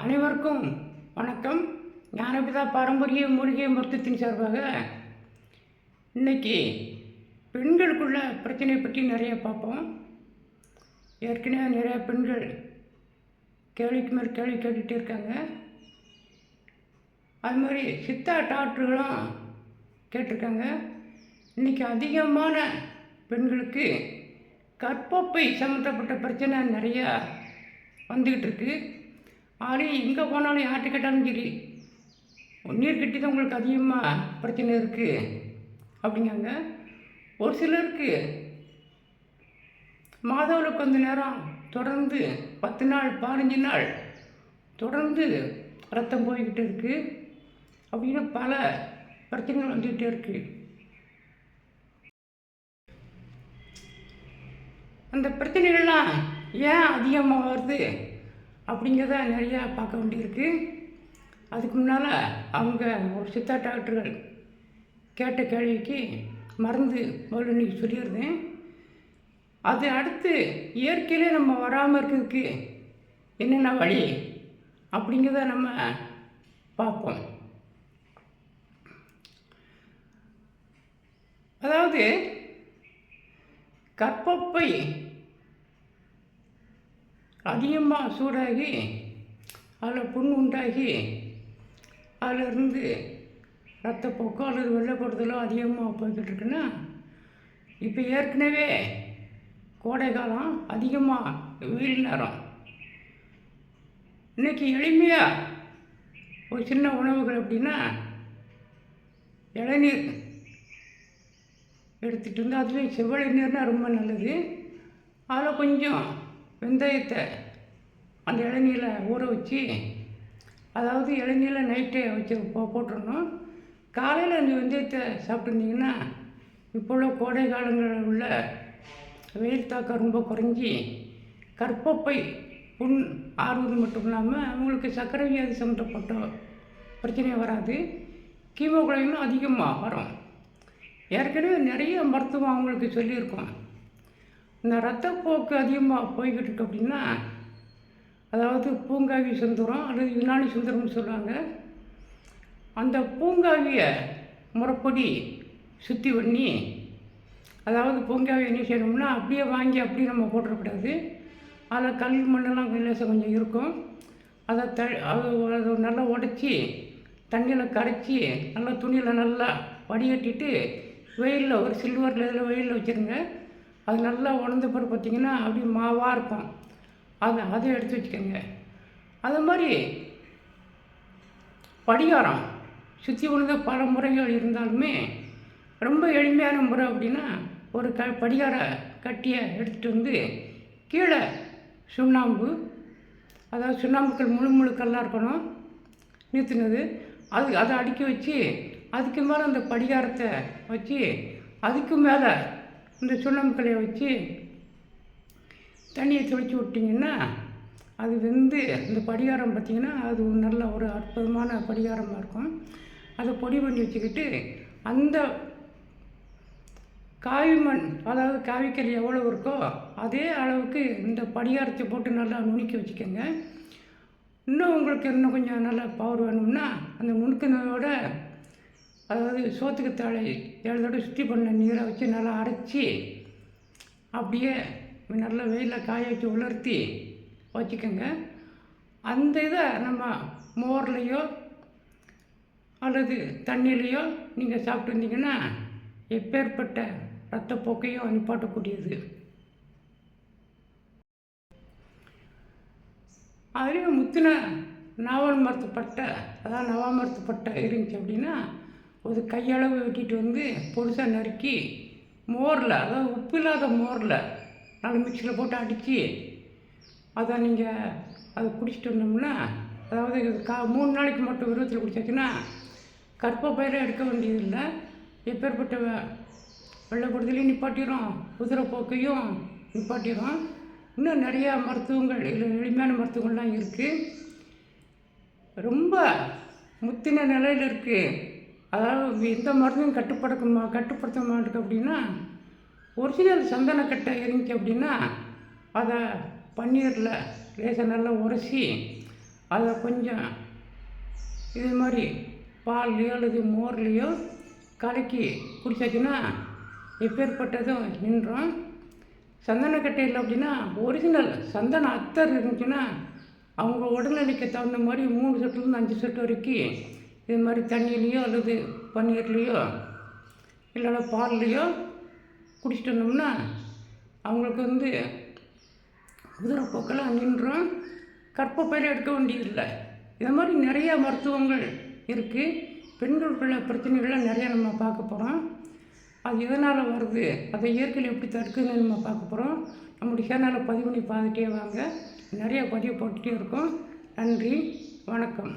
அனைவருக்கும் வணக்கம். ஞானபிதா பாரம்பரிய மூலிகை மருத்துவத்தின் சார்பாக இன்னைக்கு பெண்களுக்குள்ள பிரச்சனையை பற்றி நிறைய பார்ப்போம். ஏற்கனவே நிறைய பெண்கள் கேள்விக்கு மேல் கேள்வி கேட்டுகிட்டே இருக்காங்க. அது மாதிரி சித்தா டாக்டர்களும் கேட்டிருக்காங்க. இன்றைக்கி அதிகமான பெண்களுக்கு கற்பப்பை சம்மந்தப்பட்ட பிரச்சனை நிறையா வந்துக்கிட்டு இருக்குது ஆளையும் எங்கே போனாலும் யார்கிட்ட கேட்டாலும் சரி நீர் கட்டி தான் உங்களுக்கு அதிகமாக பிரச்சனை இருக்குது அப்படிங்காங்க ஒரு சிலருக்கு மாதவில் கொஞ்ச நேரம் தொடர்ந்து பத்து நாள் பதினஞ்சு நாள் தொடர்ந்து ரத்தம் போய்கிட்டு இருக்குது அப்படின்னு பல பிரச்சனைகள் வந்துக்கிட்டே இருக்குது அந்த பிரச்சனைகள்லாம் ஏன் அதிகமாக வருது? அப்படிங்கிறத நிறையா பார்க்க வேண்டியிருக்கு. அதுக்கு முன்னால் அவங்க ஒரு சித்தா டாக்டர்கள் கேட்ட கேள்விக்கு மருந்து முதல்ல இன்னைக்கு சொல்லியிருந்தேன் அது அடுத்து இயற்கையிலே நம்ம வராமல் இருக்கிறதுக்கு என்னென்ன வழி அப்படிங்கிறத நம்ம பார்ப்போம். அதாவது கற்பப்பை அதிகமாக சூடாகி அதில் புண் உண்டாகி அதிலிருந்து ரத்தப்போக்கோ அல்லது வெள்ளைப்படுதலோ அதிகமாக போய்கிட்டு இருக்குன்னா இப்போ ஏற்கனவே கோடை காலம் அதிகமாக வெயில் நேரம். இன்னைக்கு எளிமையாக ஒரு சின்ன உணவுகள் அப்படின்னா இளநீர் எடுத்துகிட்டு வந்து அதுவே செவ்வளை நீர்னால் ரொம்ப நல்லது. அதில் கொஞ்சம் வெந்தயத்தை அந்த இளநீரில் ஊற வச்சு அதாவது இளநீரில் நைட்டே வச்சு போ போட்டுடணும். காலையில் அந்த வெந்தயத்தை சாப்பிட்டுருந்தீங்கன்னா இப்போ உள்ள கோடை காலங்களில் உள்ள வெயில் தாக்கம் ரொம்ப குறைஞ்சி கற்பப்பை புண் ஆறுவது மட்டும் இல்லாமல் அவங்களுக்கு சர்க்கரை வியாதி சம்மந்தப்பட்ட பிரச்சனை வராது. கீமோகுளோபினும் அதிகமாக வரும். ஏற்கனவே நிறைய மருத்துவம் அவங்களுக்கு சொல்லியிருக்கோம். இந்த ரத்தப்போக்கு அதிகமாக போய்கிட்டு இருக்கு அப்படின்னா அதாவது பூங்காவி சுந்தரம் அல்லது யுனானி சுந்தரம்னு சொல்லுவாங்க அந்த பூங்காவியை முறைப்படி சுத்தி பண்ணி அதாவது பூங்காவி என்ன செய்யணும்னா அப்படியே வாங்கி அப்படியே நம்ம போட்டுறக்கூடாது. அதில் கல் மண்ணெல்லாம் லேசாக கொஞ்சம் இருக்கும். அதை த அது அதை நல்லா உடச்சி தண்ணியில் கரைச்சி நல்லா துணியில் நல்லா வடிகட்டிட்டு வெயிலில் ஒரு சில்வரில் இதில் வெயிலில் வச்சுருங்க. அது நல்லா உணர்ந்த பிறகு பார்த்தீங்கன்னா அப்படியே மாவாக இருக்கும். அதை அதை எடுத்து வச்சுக்கோங்க. அது மாதிரி படிகாரம். சுற்றி உணர்ந்த பல முறைகள் இருந்தாலுமே ரொம்ப எளிமையான முறை அப்படின்னா ஒரு க படிகார கட்டியை எடுத்துகிட்டு வந்து கீழே சுண்ணாம்பு அதாவது சுண்ணாம்புக்கள் முழு முழுக்கெல்லாம் இருக்கணும் நிறுத்தினது. அது அதை அடுக்கி வச்சு அதுக்கு மேலே அந்த படிகாரத்தை வச்சு அதுக்கு மேலே இந்த சுண்ணாம்புக்கலையை வச்சு தண்ணியை தெளித்து விட்டிங்கன்னா அது வெந்து இந்த படிகாரம் பார்த்திங்கன்னா அது நல்ல ஒரு அற்புதமான படிகாரமாக இருக்கும். அதை பொடி பண்ணி வச்சுக்கிட்டு அந்த காவி மண் அதாவது காவிக்கல் எவ்வளோ இருக்கோ அதே அளவுக்கு இந்த படிகாரத்தை போட்டு நல்லா நுணுக்கி வச்சுக்கோங்க. இன்னும் உங்களுக்கு இன்னும் கொஞ்சம் நல்லா பவர் வேணும்னா அந்த நுணுக்கினதோட அதாவது சோத்துக்கு தாழை ஏழு சுற்றி பண்ண நீரை வச்சு நல்லா அரைச்சி அப்படியே நல்லா வெயிலில் காய வச்சு உலர்த்தி வச்சுக்கோங்க. அந்த இதை நம்ம மோர்லேயோ அல்லது தண்ணியிலையோ நீங்கள் சாப்பிட்டு இருந்தீங்கன்னா எப்பேற்பட்ட ரத்தப்போக்கையும் நிப்பாட்டக்கூடியது. அதுலேயும் முத்தின நாவல் மரத்துப்பட்டை அதாவது நவா இருந்துச்சு அப்படின்னா ஒரு கையளவு வெட்டிட்டு வந்து பொடிசாக நறுக்கி மோரில் அதாவது உப்பு இல்லாத மோரில் நாலு மிக்சியில் போட்டு அடித்து அதை நீங்கள் அதை குடிச்சிட்டு வந்தோம்னா அதாவது இது கா மூணு நாளைக்கு மட்டும் விருவத்தில் குடிச்சாச்சுன்னா கற்பப்பயிரை எடுக்க வேண்டியதில்லை. எப்பேற்பட்ட வெ- நிப்பாட்டிடும் குதிரை போக்கையும் நிப்பாட்டிடும் இன்னும் நிறையா மருத்துவங்கள் இல்லை எளிமையான மருத்துவங்கள்லாம் இருக்குது ரொம்ப முத்தின நிலையில் இருக்குது அதாவது எந்த மருந்தும் கட்டுப்படுத்த மா கட்டுப்படுத்த மாட்டேங்க அப்படின்னா ஒரிஜினல் சந்தனக்கட்டை இருந்துச்சு அப்படின்னா அதை பன்னீரில் லேசாக நல்லா உரசி அதை கொஞ்சம் இது மாதிரி பால்லையோ அல்லது மோர்லேயோ கலக்கி குடிச்சாச்சுன்னா எப்பேற்பட்டதும் நின்றோம். சந்தனக்கட்டையில் அப்படின்னா ஒரிஜினல் சந்தன அத்தர் இருந்துச்சுன்னா அவங்க உடல்நிலைக்கு தகுந்த மாதிரி மூணு சொட்டுலேருந்து அஞ்சு சொட்டு வரைக்கும் இது மாதிரி தண்ணியிலையோ அல்லது பன்னீர்லேயோ இல்லைன்னா பால்லையோ குடிச்சிட்டு வந்தோம்னா அவங்களுக்கு வந்து குதிரைப்போக்கெல்லாம் நின்றும். கற்பப்பையில் எடுக்க வேண்டியதில்லை. இது மாதிரி நிறையா மருத்துவங்கள் இருக்குது பெண்களுக்குள்ள பிரச்சனைகள்லாம் நிறையா நம்ம பார்க்க போகிறோம் அது எதனால் வருது? அதை இயற்கையில் எப்படி தடுக்குதுன்னு நம்ம பார்க்க போகிறோம் நம்முடைய சேனலை பதிவு பண்ணி பார்த்துட்டே வாங்க. நிறையா பதிவு போட்டுகிட்டே இருக்கோம். நன்றி. வணக்கம்.